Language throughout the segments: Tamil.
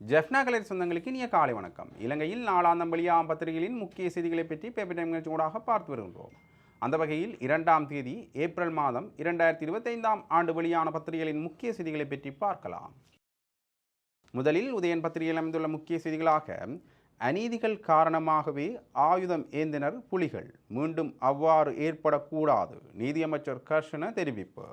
ஜெஃப்னா கலர் சொந்தங்களுக்கு இனிய காலை வணக்கம். இலங்கையில் நாளாந்தம் வழியாம் பத்திரிகைகளின் முக்கிய செய்திகளை பற்றி பேப்பர் டைம் நிகழ்ச்சியூடாக பார்த்து வருகின்றோம். அந்த வகையில் இரண்டாம் தேதி ஏப்ரல் மாதம் இரண்டாயிரத்தி இருபத்தைந்தாம் ஆண்டு வெளியான பத்திரிகைகளின் முக்கிய செய்திகளை பற்றி பார்க்கலாம். முதலில் உதயன் பத்திரிகையில் அமைந்துள்ள முக்கிய செய்திகளாக அநீதிகள் காரணமாகவே ஆயுதம் ஏந்தினர் புலிகள். மீண்டும் அவ்வாறு ஏற்படக்கூடாது. நீதியமைச்சர் கர்ஷன தெரிவிப்பு.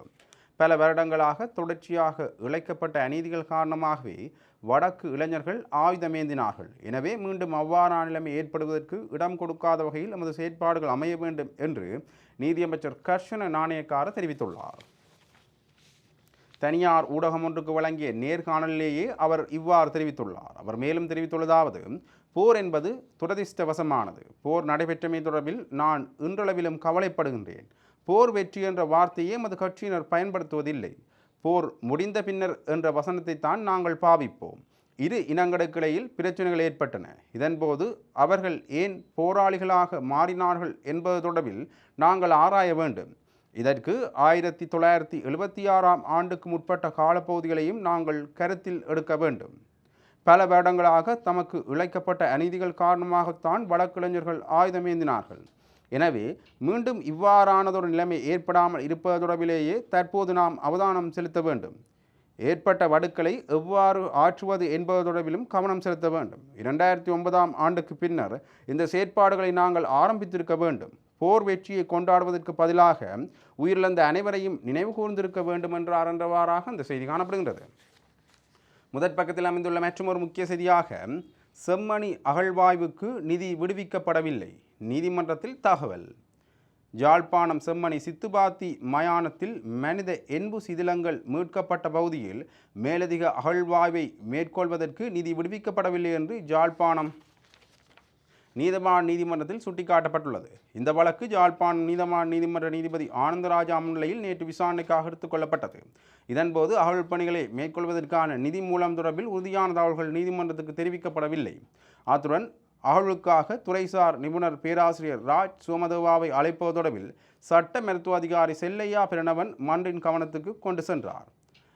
பல வருடங்களாக தொடர்ச்சியாக இழைக்கப்பட்ட அநீதிகள் காரணமாகவே வடக்கு இளைஞர்கள் ஆயுதமேந்தினார்கள். எனவே மீண்டும் அவ்வாறான நிலைமை ஏற்படுவதற்கு இடம் கொடுக்காத வகையில் நமது செயற்பாடுகள் அமைய வேண்டும் என்று நீதியமைச்சர் கர்ஷன நாணயக்கார தெரிவித்துள்ளார். தனியார் ஊடகம் ஒன்றுக்கு வழங்கிய நேர்காணலிலேயே அவர் இவ்வாறு தெரிவித்துள்ளார். அவர் மேலும் தெரிவித்துள்ளதாவது போர் என்பது துரதிர்ஷ்டவசமானது. போர் நடைபெற்றமை தொடர்பில் நான் இன்றளவிலும் கவலைப்படுகின்றேன். போர் வெற்றி என்ற வார்த்தையை எமது கட்சியினர் பயன்படுத்துவதில்லை. போர் முடிந்த பின்னர் என்ற வசனத்தை தான் நாங்கள் பாவிப்போம். இரு இனங்களுக்கிடையில் பிரச்சனைகள் ஏற்பட்டன. இதன்போது அவர்கள் ஏன் போராளிகளாக மாறினார்கள் என்பது தொடர்பில் நாங்கள் ஆராய வேண்டும். இதற்கு ஆயிரத்தி தொள்ளாயிரத்தி எழுபத்தி ஆறாம் ஆண்டுக்கு முற்பட்ட காலப்பகுதிகளையும் நாங்கள் கருத்தில் எடுக்க வேண்டும். பல வருடங்களாக தமக்கு இழைக்கப்பட்ட அநீதிகள் காரணமாகத்தான் வழக்கிளைஞர்கள் ஆயுதமேந்தினார்கள். எனவே மீண்டும் இவ்வாறானதொரு நிலைமை ஏற்படாமல் இருப்பது தொடர்பிலேயே தற்போது நாம் அவதானம் செலுத்த வேண்டும். ஏற்பட்ட வடுக்களை எவ்வாறு ஆற்றுவது என்பது தொடர்பிலும் கவனம் செலுத்த வேண்டும். இரண்டாயிரத்தி ஒன்பதாம் ஆண்டுக்கு பின்னர் இந்த செயற்பாடுகளை நாங்கள் ஆரம்பித்திருக்க வேண்டும். போர் வெற்றியை கொண்டாடுவதற்கு பதிலாக உயிரிழந்த அனைவரையும் நினைவு கூர்ந்திருக்க வேண்டும் என்று என்றவாறாக அந்த செய்தி காணப்படுகின்றது. முதற் பக்கத்தில் அமைந்துள்ள மற்றொரு முக்கிய செய்தியாக செம்மணி அகழ்வாய்வுக்கு நிதி விடுவிக்கப்படவில்லை. நீதிமன்றத்தில் தகவல். ஜாழ்ப்பாணம் செம்மணி சித்துபாத்தி மயானத்தில் மனித என்பு சிதிலங்கள் மீட்கப்பட்ட பகுதியில் மேலதிக அகழ்வாய்வை மேற்கொள்வதற்கு நிதி விடுவிக்கப்படவில்லை என்று ஜாழ்ப்பாணம் நீதவான் நீதிமன்றத்தில் சுட்டிக்காட்டப்பட்டுள்ளது. இந்த வழக்கு ஜாழ்ப்பாண் நீதவான் நீதிமன்ற நீதிபதி ஆனந்தராஜா முன்னிலையில் நேற்று விசாரணைக்காக எடுத்துக் கொள்ளப்பட்டது. இதன்போது அகழ் பணிகளை மேற்கொள்வதற்கான நிதி மூலம் தொடர்பில் உறுதியான தகவல்கள் நீதிமன்றத்துக்கு தெரிவிக்கப்படவில்லை. அத்துடன் அகழ்வுக்காக துறைசார் நிபுணர் பேராசிரியர் ராஜ் சோமதுவாவை அழைப்பது தொடர்பில் சட்ட மருத்துவ அதிகாரி செல்லையா பிரணவன் மன்றின் கவனத்துக்கு கொண்டு சென்றார்.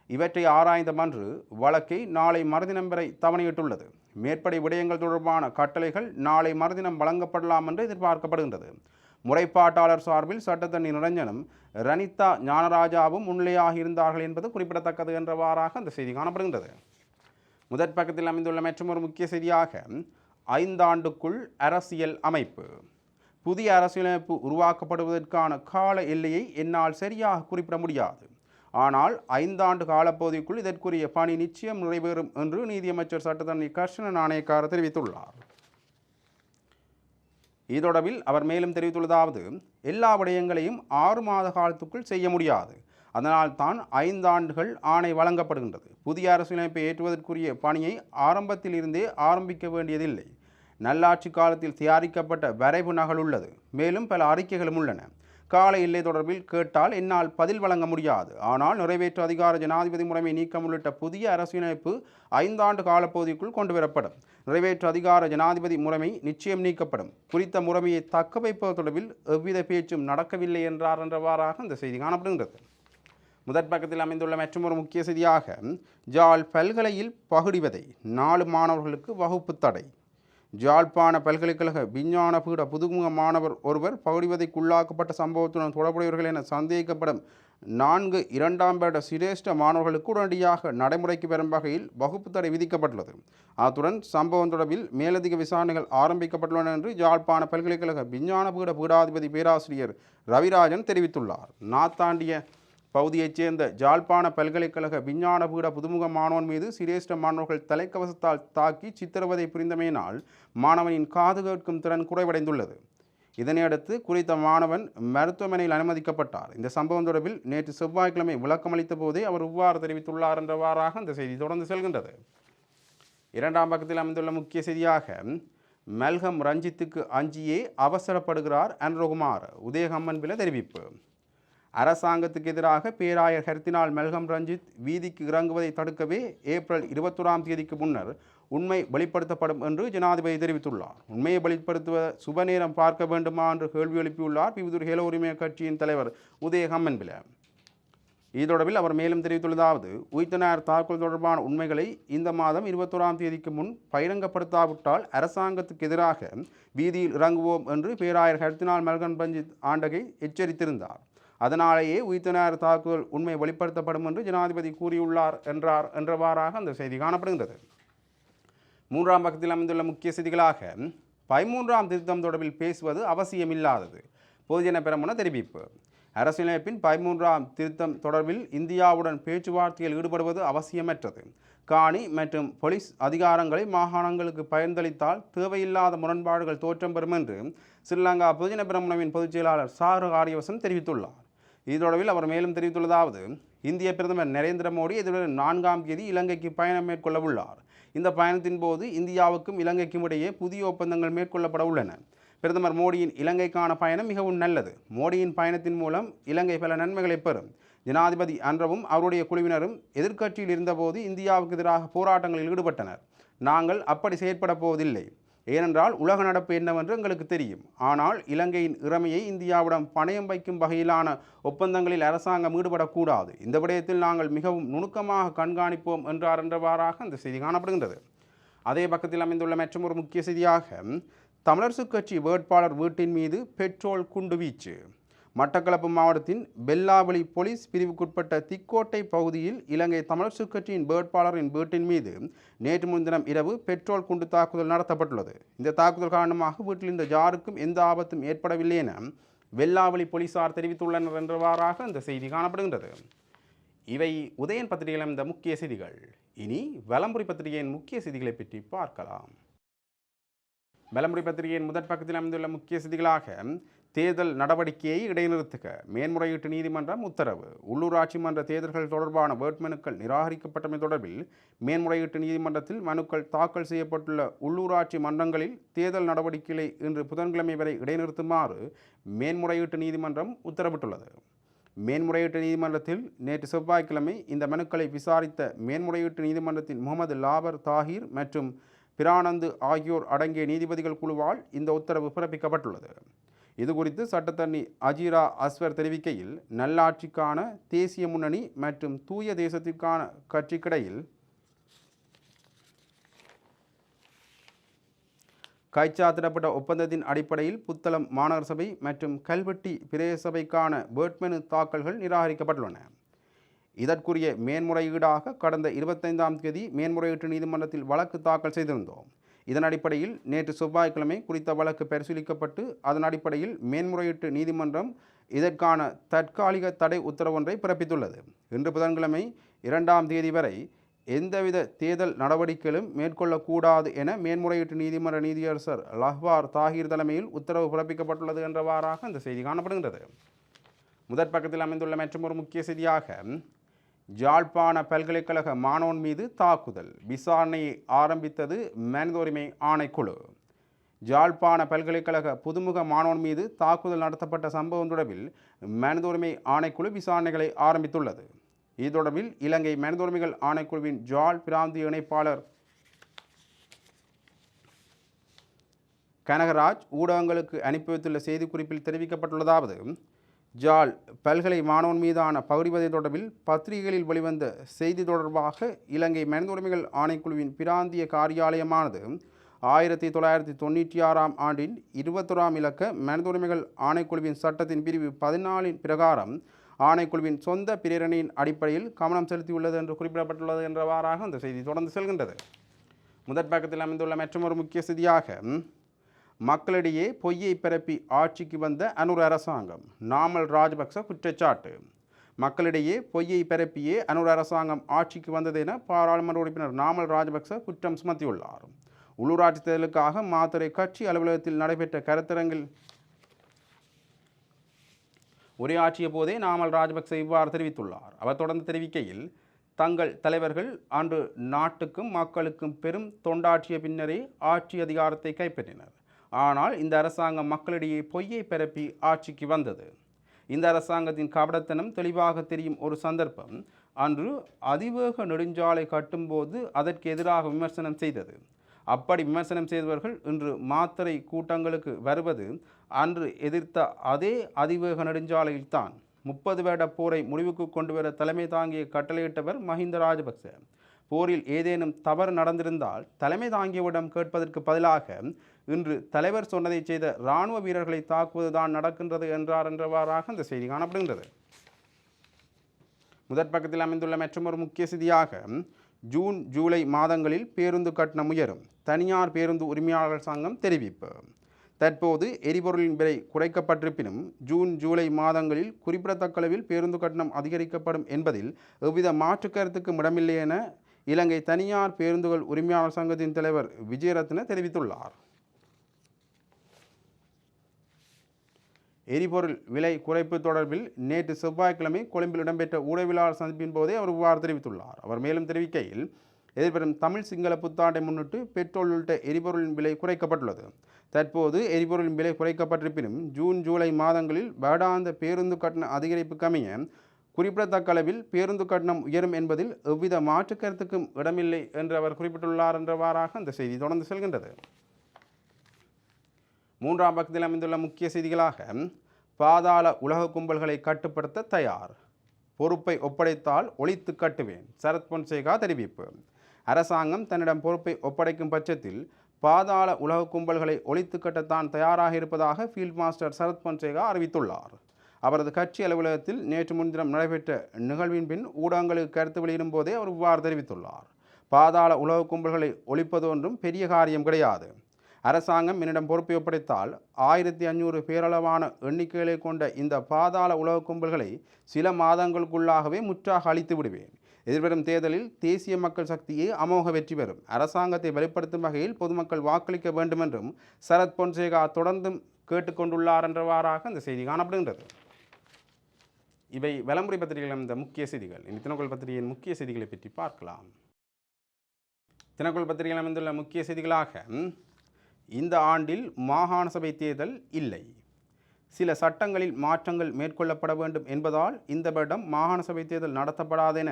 இவற்றை ஆராய்ந்த மன்று வழக்கை நாளை மறுதினம் வரை தவணையிட்டுள்ளது. மேற்படை விடயங்கள் தொடர்பான கட்டளைகள் நாளை மறுதினம் வழங்கப்படலாம் என்று எதிர்பார்க்கப்படுகின்றது. முறைப்பாட்டாளர் சார்பில் சட்டத்தண்ணி நிரஞ்சனும் ரனிதா ஞானராஜாவும் முன்னிலையாக இருந்தார்கள் என்பது குறிப்பிடத்தக்கது என்றவாறாக அந்த செய்தி காணப்படுகின்றது. முதற் பக்கத்தில் அமைந்துள்ள மற்றொரு முக்கிய செய்தியாக ஐந்தாண்டுக்குள் அரசியல் அமைப்பு. புதிய அரசியலமைப்பு உருவாக்கப்படுவதற்கான கால எல்லையை என்னால் சரியாக குறிப்பிட முடியாது. ஆனால் ஐந்தாண்டு காலப்பகுதிக்குள் இதற்குரிய பணி நிச்சயம் நிறைவேறும் என்று நீதியமைச்சர் சட்டத்தரணி கர்ஷன நாணயக்கார தெரிவித்துள்ளார். இதொடர்பில் அவர் மேலும் தெரிவித்துள்ளதாவது எல்லா விடயங்களையும் ஆறு மாத காலத்துக்குள் செய்ய முடியாது. அதனால் தான் ஐந்தாண்டுகள் ஆணை வழங்கப்படுகின்றது. புதிய அரசியலமைப்பை ஏற்றுவதற்குரிய பணியை ஆரம்பத்தில் இருந்தே ஆரம்பிக்க வேண்டியதில்லை. நல்லாட்சி காலத்தில் தயாரிக்கப்பட்ட வரைவு நகல் உள்ளது. மேலும் பல அறிக்கைகளும் உள்ளன. கால எல்லை தொடர்பில் கேட்டால் என்னால் பதில் வழங்க முடியாது. ஆனால் நிறைவேற்று அதிகார ஜனாதிபதி முறைமை நீக்கம் உள்ளிட்ட புதிய அரசியலமைப்பு ஐந்தாண்டு காலப்பகுதிக்குள் கொண்டு வரப்படும் நிறைவேற்று அதிகார ஜனாதிபதி முறைமை நிச்சயம் நீக்கப்படும். குறித்த முறைமையை தக்க வைப்பது தொடர்பில் எவ்வித பேச்சும் நடக்கவில்லை என்றார் என்றவாறாக இந்த செய்தி காணப்படுகின்றது. முதற் பக்கத்தில் அமைந்துள்ள மற்றொரு முக்கிய செய்தியாக ஜால் பல்கலையில் பகுடிவதை நாலு மாணவர்களுக்கு வகுப்பு தடை. ஜாழ்ப்பாண பல்கலைக்கழக விஞ்ஞான பீட புதுமுக மாணவர் ஒருவர் பகுடிவதைக்குள்ளாக்கப்பட்ட சம்பவத்துடன் தொடர்புடையவர்கள் என சந்தேகிக்கப்படும் நான்கு இரண்டாம் பேட சிரேஷ்ட மாணவர்களுக்கு உடனடியாக நடைமுறைக்கு வரும் வகையில் வகுப்பு தடை விதிக்கப்பட்டுள்ளது. அத்துடன் சம்பவம் தொடர்பில் மேலதிக விசாரணைகள் ஆரம்பிக்கப்பட்டுள்ளன என்று யாழ்ப்பாண பல்கலைக்கழக விஞ்ஞான பீட பீடாதிபதி பேராசிரியர் ரவிராஜன் தெரிவித்துள்ளார். நாத்தாண்டிய பகுதியைச் சேர்ந்த ஜாழ்ப்பாண பல்கலைக்கழக விஞ்ஞான பீட புதுமுக மாணவன் மீது சிரேஷ்ட மாணவர்கள் தலைக்கவசத்தால் தாக்கி சித்திரவதை புரிந்தமையினால் மாணவனின் காது கேட்கும் திறன் குறைவடைந்துள்ளது. இதனையடுத்து குறித்த மாணவன் மருத்துவமனையில் அனுமதிக்கப்பட்டார். இந்த சம்பவம் தொடர்பில் நேற்று செவ்வாய்க்கிழமை விளக்கமளித்த போதே அவர் இவ்வாறு தெரிவித்துள்ளார் என்றவாறாக இந்த செய்தி தொடர்ந்து செல்கின்றது. இரண்டாம் பக்கத்தில் அமைந்துள்ள முக்கிய செய்தியாக மெல்கம் ரஞ்சித்துக்கு அஞ்சியே அவசரப்படுகிறார் அன்ரோகுமார் உதயகம்மன் பில தெரிவிப்பு. அரசாங்கத்துக்கு எதிராக பேராயர் ஹர்தினால் மெல்கம் ரஞ்சித் வீதிக்கு இறங்குவதை தடுக்கவே ஏப்ரல் இருபத்தொராம் தேதிக்கு முன்னர் உண்மை வெளிப்படுத்தப்படும் என்று ஜனாதிபதி தெரிவித்துள்ளார். உண்மையை வெளிப்படுத்துவ சுப நேரம் பார்க்க வேண்டுமா என்று கேள்வி எழுப்பியுள்ளார். பிவிதூர் ஹேல உரிமை கட்சியின் தலைவர் உதய ஹம்மன்பில இதொடர்பில் அவர் மேலும் தெரிவித்துள்ளதாவது உயிர்த்தனார் தாக்குதல் தொடர்பான உண்மைகளை இந்த மாதம் இருபத்தோராம் தேதிக்கு முன் பகிரங்கப்படுத்தாவிட்டால் அரசாங்கத்துக்கு எதிராக வீதியில் இறங்குவோம் என்று பேராயர் ஹர்தினால் மல்கன் பஞ்சித் ஆண்டகை எச்சரித்திருந்தார். அதனாலேயே உயிர்த்தனார் தாக்குதல் உண்மை வெளிப்படுத்தப்படும் என்று ஜனாதிபதி கூறியுள்ளார் என்றார் என்றவாறாக அந்த செய்தி காணப்படுகின்றது. மூன்றாம் பக்கத்தில் அமைந்துள்ள முக்கிய செய்திகளாக பதிமூன்றாம் திருத்தம் தொடர்பில் பேசுவது அவசியமில்லாதது. பொதுஜன பெரமுன தெரிவிப்பு. அரசியலமைப்பின் பதிமூன்றாம் திருத்தம் தொடர்பில் இந்தியாவுடன் பேச்சுவார்த்தையில் ஈடுபடுவது அவசியமற்றது. காணி மற்றும் போலீஸ் அதிகாரங்களை மாகாணங்களுக்கு பயந்தளித்தால் தேவையில்லாத முரண்பாடுகள் தோற்றம் பெறும் என்று ஸ்ரீலங்கா பொதுஜன பெரமுனவின் பொதுச் செயலாளர் சாரு ஆரியவசன் தெரிவித்துள்ளார். இது தொடர்பில் அவர் மேலும் தெரிவித்துள்ளதாவது இந்திய பிரதமர் நரேந்திர மோடி எதிர்வரும் நான்காம் தேதி இலங்கைக்கு பயணம் மேற்கொள்ள உள்ளார் இந்த பயணத்தின் போது இந்தியாவுக்கும் இலங்கைக்கும் இடையே புதிய ஒப்பந்தங்கள் மேற்கொள்ளப்பட உள்ளன. பிரதமர் மோடியின் இலங்கைக்கான பயணம் மிகவும் நல்லது. மோடியின் பயணத்தின் மூலம் இலங்கை பல நன்மைகளை பெறும். ஜனாதிபதி அன்றவும் அவருடைய குழுவினரும் எதிர்க்கட்சியில் இருந்தபோது இந்தியாவுக்கு எதிராக போராட்டங்களில் ஈடுபட்டனர். நாங்கள் அப்படி செயற்பட போவதில்லை. ஏனென்றால் உலக நடப்பு என்னவென்று எங்களுக்கு தெரியும். ஆனால் இலங்கையின் இறமையை இந்தியாவிடம் பணயம் வைக்கும் வகையிலான ஒப்பந்தங்களில் அரசாங்கம் ஈடுபடக்கூடாது. இந்த விடயத்தில் நாங்கள் மிகவும் நுணுக்கமாக கண்காணிப்போம் என்றார் என்றவாறாக அந்த செய்தி காணப்படுகின்றது. அதே பக்கத்தில் அமைந்துள்ள மற்றும் ஒரு முக்கிய செய்தியாக தமிழரசுக் கட்சி வேட்பாளர் வீட்டின் மீது பெட்ரோல் குண்டு வீச்சு. மட்டக்களப்பு மாவட்டத்தின் பெல்லாவளி போலீஸ் பிரிவுக்குட்பட்ட திக்கோட்டை பகுதியில் இலங்கை தமிழர் கட்சியின் வேட்பாளரின் வீட்டின் மீது நேற்று முன்தினம் இரவு பெட்ரோல் குண்டு தாக்குதல் நடத்தப்பட்டுள்ளது. இந்த தாக்குதல் காரணமாக வீட்டில் இந்த யாருக்கும் எந்த ஆபத்தும் ஏற்படவில்லை என வெல்லாவளி போலீசார் தெரிவித்துள்ளனர் என்றவாறாக இந்த செய்தி காணப்படுகின்றது. இவை உதயன் பத்திரிகையில் இந்த முக்கிய செய்திகள். இனி வலம்புரி பத்திரிகையின் முக்கிய செய்திகளை பற்றி பார்க்கலாம். வலம்புரி பத்திரிகையின் முதற் பக்கத்தில் அமைந்துள்ள முக்கிய செய்திகளாக தேர்தல் நடவடிக்கையை இடைநிறுத்துக. மேன்முறையீட்டு நீதிமன்றம் உத்தரவு. உள்ளூராட்சி மன்ற தேர்தல்கள் தொடர்பான வேட்புமனுக்கள் நிராகரிக்கப்பட்டமை தொடர்பில் மேன்முறையீட்டு நீதிமன்றத்தில் மனுக்கள் தாக்கல் செய்யப்பட்டுள்ள உள்ளூராட்சி மன்றங்களில் தேர்தல் நடவடிக்கைகளை இன்று புதன்கிழமை வரை இடைநிறுத்துமாறு மேன்முறையீட்டு நீதிமன்றம் உத்தரவிட்டுள்ளது. மேன்முறையீட்டு நீதிமன்றத்தில் நேற்று செவ்வாய்க்கிழமை இந்த மனுக்களை விசாரித்த மேன்முறையீட்டு நீதிமன்றத்தின் முகமது லாபர் தாஹிர் மற்றும் பிரானந்து ஆகியோர் அடங்கிய நீதிபதிகள் குழுவால் இந்த உத்தரவு பிறப்பிக்கப்பட்டுள்ளது. இது குறித்து சட்டத்தண்ணி அஜீரா அஸ்வர் தெரிவிக்கையில் நல்லாட்சிக்கான தேசிய முன்னணி மற்றும் தூய தேசத்திற்கான கட்சிக்கிடையில் கைச்சாத்திடப்பட்ட ஒப்பந்தத்தின் அடிப்படையில் புத்தளம் மாநகர சபை மற்றும் கல்வெட்டி பிரதேசபைக்கான வேட்புமனு தாக்கல்கள் நிராகரிக்கப்பட்டுள்ளன. இதற்குரிய மேன்முறையீடாக கடந்த இருபத்தைந்தாம் தேதி மேன்முறையீட்டு நீதிமன்றத்தில் வழக்கு தாக்கல் செய்திருந்தோம். இதன் அடிப்படையில் நேற்று செவ்வாய்க்கிழமை குறித்த வழக்கு பரிசீலிக்கப்பட்டு அதன் அடிப்படையில் மேன்முறையீட்டு நீதிமன்றம் இதற்கான தற்காலிக தடை உத்தரவொன்றை பிறப்பித்துள்ளது. இன்று புதன்கிழமை இரண்டாம் தேதி வரை எந்தவித தேர்தல் நடவடிக்கைகளும் மேற்கொள்ளக்கூடாது என மேன்முறையீட்டு நீதிமன்ற நீதியரசர் லஹ்வார் தாகிர் தலைமையில் உத்தரவு பிறப்பிக்கப்பட்டுள்ளது என்றவாறாக அந்த செய்தி காணப்படுகின்றது. முதற் பக்கத்தில் அமைந்துள்ள ஒரு முக்கிய செய்தியாக ஜாழ்ப்பாண பல்கலைக்கழக மாணவன் மீது தாக்குதல். விசாரணையை ஆரம்பித்தது மனித உரிமை ஆணைக்குழு. ஜாழ்ப்பாண பல்கலைக்கழக புதுமுக மாணவன் மீது தாக்குதல் நடத்தப்பட்ட சம்பவம் தொடர்பில் மனித உரிமை ஆணைக்குழு விசாரணைகளை ஆரம்பித்துள்ளது. இது தொடர்பில் இலங்கை மனித உரிமைகள் ஆணைக்குழுவின் ஜாழ் பிராந்திய இணைப்பாளர் கனகராஜ் ஊடகங்களுக்கு அனுப்பி வைத்துள்ள செய்திக்குறிப்பில் தெரிவிக்கப்பட்டுள்ளதாவது ஜால் பல்கலை மாணவன் மீதான பகுதிவதை தொடர்பில் பத்திரிகைகளில் வெளிவந்த செய்தி தொடர்பாக இலங்கை மனித உரிமைகள் ஆணைக்குழுவின் பிராந்திய காரியாலயமானது ஆயிரத்தி தொள்ளாயிரத்தி தொண்ணூற்றி ஆறாம் ஆண்டின் இருபத்தொராம் இலக்க மனித உரிமைகள் ஆணைக்குழுவின் சட்டத்தின் பிரிவு பதினாலின் பிரகாரம் ஆணைக்குழுவின் சொந்த பிரேரணையின் அடிப்படையில் கவனம் செலுத்தியுள்ளது என்று குறிப்பிடப்பட்டுள்ளது என்றவாறாக அந்த செய்தி தொடர்ந்து செல்கின்றது. முதற் பக்கத்தில் அமைந்துள்ள மற்றொரு முக்கிய செய்தியாக மக்களிடையே பொய்யை பரப்பி ஆட்சிக்கு வந்த அனுர் அரசாங்கம் நாமல் ராஜபக்ச குற்றச்சாட்டு. மக்களிடையே பொய்யை பரப்பியே அனுர் அரசாங்கம் ஆட்சிக்கு வந்தது என பாராளுமன்ற உறுப்பினர் நாமல் ராஜபக்ச குற்றம் சுமத்தியுள்ளார். உள்ளூராட்சி தேர்தலுக்காக மாத்துறை கட்சி அலுவலகத்தில் நடைபெற்ற கருத்தரங்கில் உரையாற்றிய போதே நாமல் ராஜபக்ச இவ்வாறு தெரிவித்துள்ளார். அவர் தொடர்ந்து தெரிவிக்கையில் தங்கள் தலைவர்கள் அன்று நாட்டுக்கும் மக்களுக்கும் பெரும் தொண்டாற்றிய பின்னரே ஆட்சி அதிகாரத்தை கைப்பற்றினர். ஆனால் இந்த அரசாங்கம் மக்களிடையே பொய்யை பரப்பி ஆட்சிக்கு வந்தது. இந்த அரசாங்கத்தின் கபடத்தனம் தெளிவாக தெரியும் ஒரு சந்தர்ப்பம். அன்று அதிவேக நெடுஞ்சாலை கட்டும்போது அதற்கு எதிராக விமர்சனம் செய்தது. அப்படி விமர்சனம் செய்தவர்கள் இன்று மாத்திரை கூட்டங்களுக்கு வருவது அன்று எதிர்த்த அதே அதிவேக நெடுஞ்சாலையில்தான். முப்பது வருட போரை முடிவுக்கு கொண்டு வர தலைமை தாங்கிய கட்டளையிட்டவர் மஹிந்த ராஜபக்ச. போரில் ஏதேனும் தவறு நடந்திருந்தால் தலைமை தாங்கியவிடம் கேட்பதற்கு பதிலாக இன்று தலைவர் சொன்னதை செய்த இராணுவ வீரர்களை தாக்குவதுதான் நடக்கின்றது என்றார் என்றவாறாக அந்த செய்தி காணப்படுகின்றது. முதற் பக்கத்தில் அமைந்துள்ள மற்றொரு முக்கிய செய்தியாக ஜூன் ஜூலை மாதங்களில் பேருந்து கட்டணம் உயரும். தனியார் பேருந்து உரிமையாளர்கள் சங்கம் தெரிவிப்பு. தற்போது எரிபொருளின் விலை குறைக்கப்பட்டிருப்பினும் ஜூன் ஜூலை மாதங்களில் குறிப்பிடத்தக்க அளவில் பேருந்து கட்டணம் அதிகரிக்கப்படும் என்பதில் எவ்வித மாற்று கருத்துக்கும் இடமில்லை என இலங்கை தனியார் பேருந்துகள் உரிமையாளர் சங்கத்தின் தலைவர் விஜயரத்ன தெரிவித்துள்ளார். எரிபொருள் விலை குறைப்பு தொடர்பில் நேற்று செவ்வாய்க்கிழமை கொழும்பில் இடம்பெற்ற ஊடகவியலாளர் சந்திப்பின் போதே அவர் இவ்வாறு தெரிவித்துள்ளார். அவர் மேலும் தெரிவிக்கையில் எதிர்வரும் தமிழ் சிங்கள புத்தாண்டை முன்னிட்டு பெட்ரோல் உள்ளிட்ட எரிபொருளின் விலை குறைக்கப்பட்டுள்ளது. தற்போது எரிபொருளின் விலை குறைக்கப்பட்டிருப்பினும் ஜூன் ஜூலை மாதங்களில் வருடாந்த பேருந்து கட்டண அதிகரிப்பு அமைய குறிப்பிடத்தக்க அளவில் பேருந்து கட்டணம் உயரும் என்பதில் எவ்வித மாற்று கருத்துக்கும் இடமில்லை என்று அவர் குறிப்பிட்டுள்ளார் என்றவாறாக அந்த செய்தி தொடர்ந்து செல்கின்றது. மூன்றாம் பக்கத்தில் அமைந்துள்ள முக்கிய செய்திகளாக பாதாள உலக கும்பல்களை கட்டுப்படுத்த தயார். பொறுப்பை ஒப்படைத்தால் ஒழித்து கட்டுவேன் சரத் பொன்சேகா தெரிவிப்பு. அரசாங்கம் தன்னிடம் பொறுப்பை ஒப்படைக்கும் பட்சத்தில் பாதாள உலக கும்பல்களை ஒழித்து கட்டத்தான் தயாராக இருப்பதாக ஃபீல்ட் மாஸ்டர் சரத் பொன்சேகா அறிவித்துள்ளார். அவரது கட்சி அலுவலகத்தில் நேற்று முன்தினம் நடைபெற்ற நிகழ்வின் பின் ஊடகங்களுக்கு கருத்து வெளியிடும் போதே அவர் இவ்வாறு தெரிவித்துள்ளார். பாதாள உலக கும்பல்களை ஒழிப்பது ஒன்றும் பெரிய காரியம் கிடையாது. அரசாங்கம் என்னிடம் பொறுப்பை ஒப்படைத்தால் ஆயிரத்தி ஐநூறு பேரளவான எண்ணிக்கைகளை கொண்ட இந்த பாதாள உலக கும்பல்களை சில மாதங்களுக்குள்ளாகவே முற்றாக அழித்து விடுவேன். எதிர்வரும் தேர்தலில் தேசிய மக்கள் சக்தியை அமோக வெற்றி பெறும். அரசாங்கத்தை வெளிப்படுத்தும் வகையில் பொதுமக்கள் வாக்களிக்க வேண்டும் என்றும் சரத் பொன்சேகா தொடர்ந்தும் கேட்டுக்கொண்டுள்ளார் என்றவாறாக அந்த செய்தி காணப்படுகின்றது. இவை விளம்பரி பத்திரிகைகள் அமைந்த முக்கிய செய்திகள். இனி தினக்குள் பத்திரிகையின் முக்கிய செய்திகளை பற்றி பார்க்கலாம். தினக்குள் பத்திரிகையில் அமைந்துள்ள முக்கிய செய்திகளாக இந்த ஆண்டில் மாகாண சபை தேர்தல் இல்லை. சில சட்டங்களில் மாற்றங்கள் மேற்கொள்ளப்பட வேண்டும் என்பதால் இந்த வருடம் மாகாண சபை தேர்தல் நடத்தப்படாதென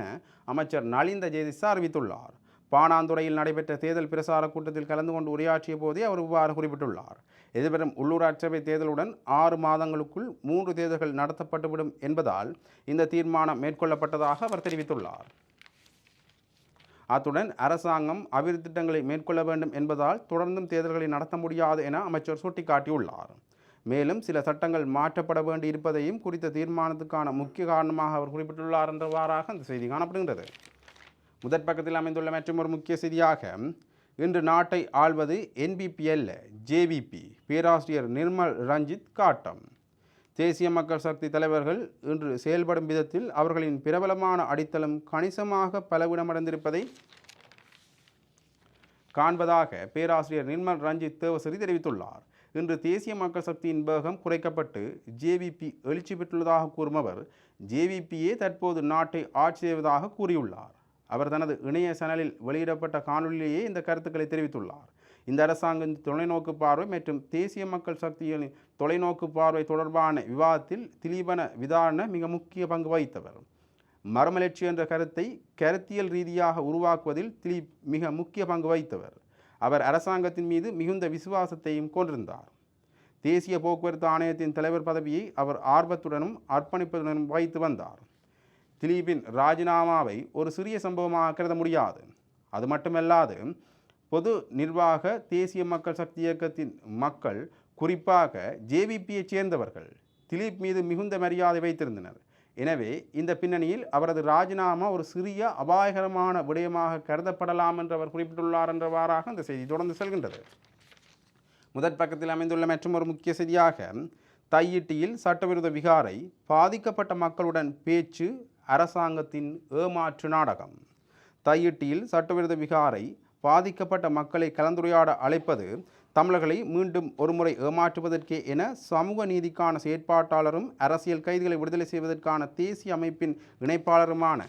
அமைச்சர் நலிந்த ஜெயதிசா அறிவித்துள்ளார். பாணாந்துறையில் நடைபெற்ற தேர்தல் பிரசார கூட்டத்தில் கலந்து கொண்டு உரையாற்றிய போதே அவர் இவ்வாறு குறிப்பிட்டுள்ளார். எதிர்வரும் உள்ளூராட்சி சபை தேர்தலுடன் ஆறு மாதங்களுக்குள் மூன்று தேர்தல்கள் நடத்தப்பட்டுவிடும் என்பதால் இந்த தீர்மானம் மேற்கொள்ளப்பட்டதாக அவர் தெரிவித்துள்ளார். அத்துடன் அரசாங்கம் அபிவிருத்தி திட்டங்களை மேற்கொள்ள வேண்டும் என்பதால் தொடர்ந்தும் தேர்தல்களை நடத்த முடியாது என அமைச்சர் சுட்டிக்காட்டியுள்ளார். மேலும் சில சட்டங்கள் மாற்றப்பட வேண்டி இருப்பதையும் குறித்த தீர்மானத்துக்கான முக்கிய காரணமாக அவர் குறிப்பிட்டுள்ளார் என்றவாறாக அந்த செய்தி காணப்படுகின்றது. முதற் பக்கத்தில் அமைந்துள்ள மற்றும் ஒரு முக்கிய செய்தியாக இன்று நாட்டை ஆள்வது என்பிபிஎல் ஜேவிபி பேராசிரியர் நிர்மல் ரஞ்சித் காட்டம். தேசிய மக்கள் சக்தி தலைவர்கள் இன்று செயல்படும் விதத்தில் அவர்களின் பிரபலமான அடித்தளம் கணிசமாக பலவிடமடைந்திருப்பதை காண்பதாக பேராசிரியர் நிர்மல் ரஞ்சித் தேவசரி தெரிவித்துள்ளார். இன்று தேசிய மக்கள் சக்தியின் வேகம் குறைக்கப்பட்டு ஜேவிபி எழுச்சி பெற்றுள்ளதாக கூறும் அவர் ஜேவிபியே தற்போது நாட்டை ஆட்சி செய்வதாக கூறியுள்ளார். அவர் தனது இணைய சேனலில் வெளியிடப்பட்ட காணொலியிலேயே இந்த கருத்துக்களை தெரிவித்துள்ளார். இந்த அரசாங்கம் தொலைநோக்கு பார்வை மற்றும் தேசிய மக்கள் சக்தியின் தொலைநோக்கு பார்வை தொடர்பான விவாதத்தில் திலீபன விதாரண மிக முக்கிய பங்கு வகித்தவர். மறுமலர்ச்சி என்ற கருத்தை கருத்தியல் ரீதியாக உருவாக்குவதில் திலீப் மிக முக்கிய பங்கு வகித்தவர். அவர் அரசாங்கத்தின் மீது மிகுந்த விசுவாசத்தையும் கொண்டிருந்தார். தேசிய போக்குவரத்து ஆணையத்தின் தலைவர் பதவியை அவர் ஆர்வத்துடனும் அர்ப்பணிப்புடனும் வகித்து வந்தார். திலீபின் ராஜினாமாவை ஒரு சிறிய சம்பவமாக கருத முடியாது. அது மட்டுமல்லாது பொது நிர்வாக தேசிய மக்கள் சக்தி இயக்கத்தின் மக்கள் குறிப்பாக ஜேவிபியைச் சேர்ந்தவர்கள் திலீப் மீது மிகுந்த மரியாதை வைத்திருந்தனர். எனவே இந்த பின்னணியில் அவரது ராஜினாமா ஒரு சிறிய அபாயகரமான விடயமாக கருதப்படலாம் என்று அவர் குறிப்பிட்டுள்ளார் என்றவாறாக அந்த செய்தி தொடர்ந்து செல்கின்றது. முதற் பக்கத்தில் அமைந்துள்ள மற்றும் ஒரு முக்கிய செய்தியாக தையிட்டியில் சட்டவிரோத விகாரை பாதிக்கப்பட்ட மக்களுடன் பேச்சு அரசாங்கத்தின் ஏமாற்று நாடகம். தையிட்டியில் சட்டவிரோத விகாரை பாதிக்கப்பட்ட மக்களை கலந்துரையாட அழைப்பது தமிழர்களை மீண்டும் ஒருமுறை ஏமாற்றுவதற்கே என சமூக நீதிக்கான செயற்பாட்டாளரும் அரசியல் கைதிகளை விடுதலை செய்வதற்கான தேசிய அமைப்பின் இணைப்பாளருமான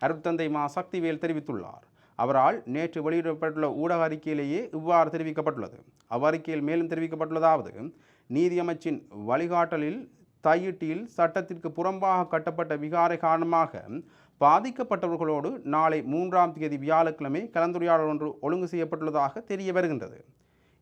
அருட்தந்தை மா. சக்திவேல் தெரிவித்துள்ளார். அவரால் நேற்று வெளியிடப்பட்டுள்ள ஊடக அறிக்கையிலேயே இவ்வாறு தெரிவிக்கப்பட்டுள்ளது. அவ்வறிக்கையில் மேலும் தெரிவிக்கப்பட்டுள்ளதாவது நீதியமைச்சின் வழிகாட்டலில் தையிட்டியில் சட்டத்திற்கு புறம்பாக கட்டப்பட்ட விகாரை காரணமாக பாதிக்கப்பட்டவர்களோடு நாளை மூன்றாம் தேதி வியாழக்கிழமை கலந்துரையாடல் ஒன்று ஒழுங்கு செய்யப்பட்டுள்ளதாக தெரிய வருகின்றது.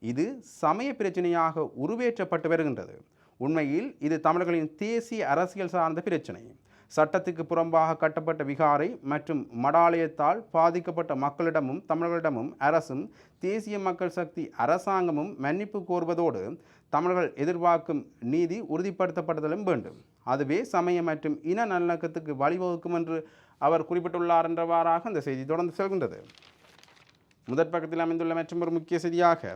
இது சமய பிரச்சனையாக உருவேற்றப்பட்டு வருகின்றது. உண்மையில் இது தமிழர்களின் தேசிய அரசியல் சார்ந்த பிரச்சனை. சட்டத்துக்கு புறம்பாக கட்டப்பட்ட விகாரை மற்றும் மடாலயத்தால் பாதிக்கப்பட்ட மக்களிடமும் தமிழர்களிடமும் அரசும் தேசிய மக்கள் சக்தி அரசாங்கமும் மன்னிப்பு கோருவதோடு தமிழர்கள் எதிர்பார்க்கும் நீதி உறுதிப்படுத்தப்படுதலும் வேண்டும். அதுவே சமய மற்றும் இன நல்லிணக்கத்துக்கு வழிவகுக்கும் என்று அவர் குறிப்பிட்டுள்ளார் என்றவாறாக அந்த செய்தி தொடர்ந்து செல்கின்றது. முதற் பக்கத்தில் அமைந்துள்ள மற்றொரு முக்கிய செய்தியாக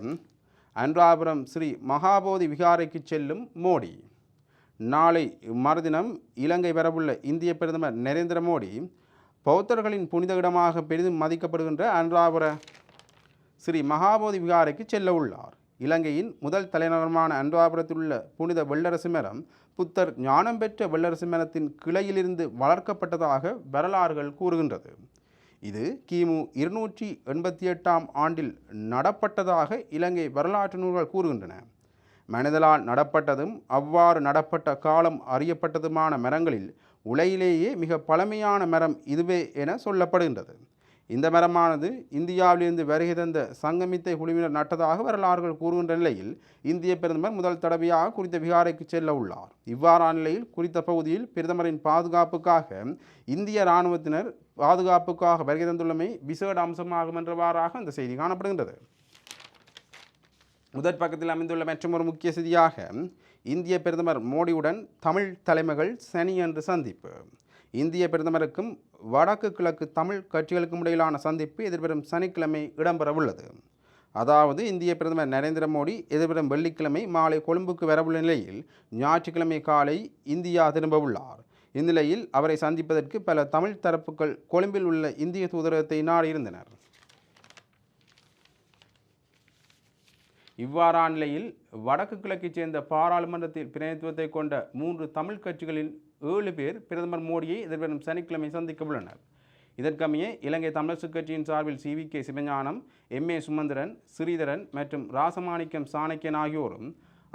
அன்றாபுரம் ஸ்ரீ மகாபோதி விகாரைக்கு செல்லும் மோடி. நாளை மறுதினம் இலங்கை வரவுள்ள இந்திய பிரதமர் நரேந்திர மோடி பௌத்தர்களின் புனித இடமாக பெரிதும் மதிக்கப்படுகின்ற அன்றாபுர ஸ்ரீ மகாபோதி விகாரைக்கு செல்ல உள்ளார் இலங்கையின் முதல் தலைநகரமான அன்றாபுரத்தில் உள்ள புனித வெள்ளரசு மரம் புத்தர் ஞானம் பெற்ற வெள்ளரசு மரத்தின் கிளையிலிருந்து வளர்க்கப்பட்டதாக வரலாறுகள் கூறுகின்றது. இது கிமு இருநூற்றி எண்பத்தி எட்டாம் ஆண்டில் நடப்பட்டதாக இலங்கை வரலாற்று நூல்கள் கூறுகின்றன. மனிதலால் நடப்பட்டதும் அவ்வாறு நடப்பட்ட காலம் அறியப்பட்டதுமான மரங்களில் உலகிலேயே மிக பழமையான மரம் இதுவே என சொல்லப்படுகின்றது. இந்த மரமானது இந்தியாவிலிருந்து வருகை தந்த சங்கமித்தை குழுவினர் நட்டதாக வரலாறுகள் கூறுகின்ற நிலையில் இந்திய பிரதமர் முதல் தடவையாக குறித்த விகாரைக்கு செல்ல உள்ளார். இவ்வாறான நிலையில் குறித்த பகுதியில் பிரதமரின் பாதுகாப்புக்காக இந்திய இராணுவத்தினர் பாதுகாப்புக்காக வருகை தந்துள்ளமை விசேட அம்சமாகும் என்றவாறாக அந்த செய்தி காணப்படுகின்றது. முதற் பக்கத்தில் அமைந்துள்ள மற்றொரு முக்கிய செய்தியாக இந்திய பிரதமர் மோடியுடன் தமிழ் தலைமைகள் சனியன்று சந்திப்பு. இந்திய பிரதமருக்கும் வடக்கு கிழக்கு தமிழ் கட்சிகளுக்கும் இடையிலான சந்திப்பு எதிர்வரும் சனிக்கிழமை இடம்பெறவுள்ளது. அதாவது இந்திய பிரதமர் நரேந்திர மோடி எதிர்வரும் வெள்ளிக்கிழமை மாலை கொழும்புக்கு வரவுள்ள நிலையில் ஞாயிற்றுக்கிழமை காலை இந்தியா திரும்பவுள்ளார். இந்நிலையில் அவரை சந்திப்பதற்கு பல தமிழ் தரப்புகள் கொழும்பில் உள்ள இந்திய தூதரகத்தை நாடியிருந்தனர். இவ்வாறான நிலையில் வடக்கு கிழக்கைச் சேர்ந்த பாராளுமன்றத்தில் பிரதிநிதித்துவத்தை கொண்ட மூன்று தமிழ் கட்சிகளின் ஏழு பேர் பிரதமர் மோடியை எதிர்வரும் சனிக்கிழமை சந்திக்க உள்ளனர். இதற்கமைய இலங்கை தமிழரசு கட்சியின் சார்பில் C V K Sivagnanam M A Sumanthiran Shritharan மற்றும் ராசமாணிக்கம் சாணக்கியன் ஆகியோரும்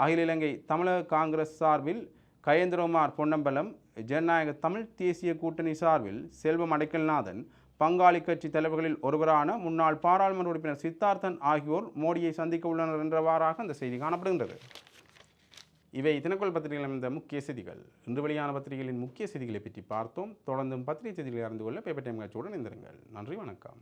அகில இலங்கை தமிழக காங்கிரஸ் சார்பில் கயேந்திரகுமார் பொன்னம்பலம் ஜனநாயக தமிழ் தேசிய கூட்டணி சார்பில் செல்வம் அடைக்கல்நாதன் பங்காளி கட்சி தலைவர்களில் ஒருவரான முன்னாள் பாராளுமன்ற உறுப்பினர் சித்தார்த்தன் ஆகியோர் மோடியை சந்திக்க உள்ளனர் என்றவாறாக அந்த செய்தி காணப்படுகின்றது. இவை தினக்குள் பத்திரிகையில் அமைந்த முக்கிய செய்திகள். இன்று வெளியான பத்திரிகைகளின் முக்கிய செய்திகளை பற்றி பார்த்தோம். தொடர்ந்தும் பத்திரிகை செய்திகளை அறிந்து கொள்ள பேப்பர் டைம் காட்சியுடன் இணைந்திருங்கள். நன்றி வணக்கம்.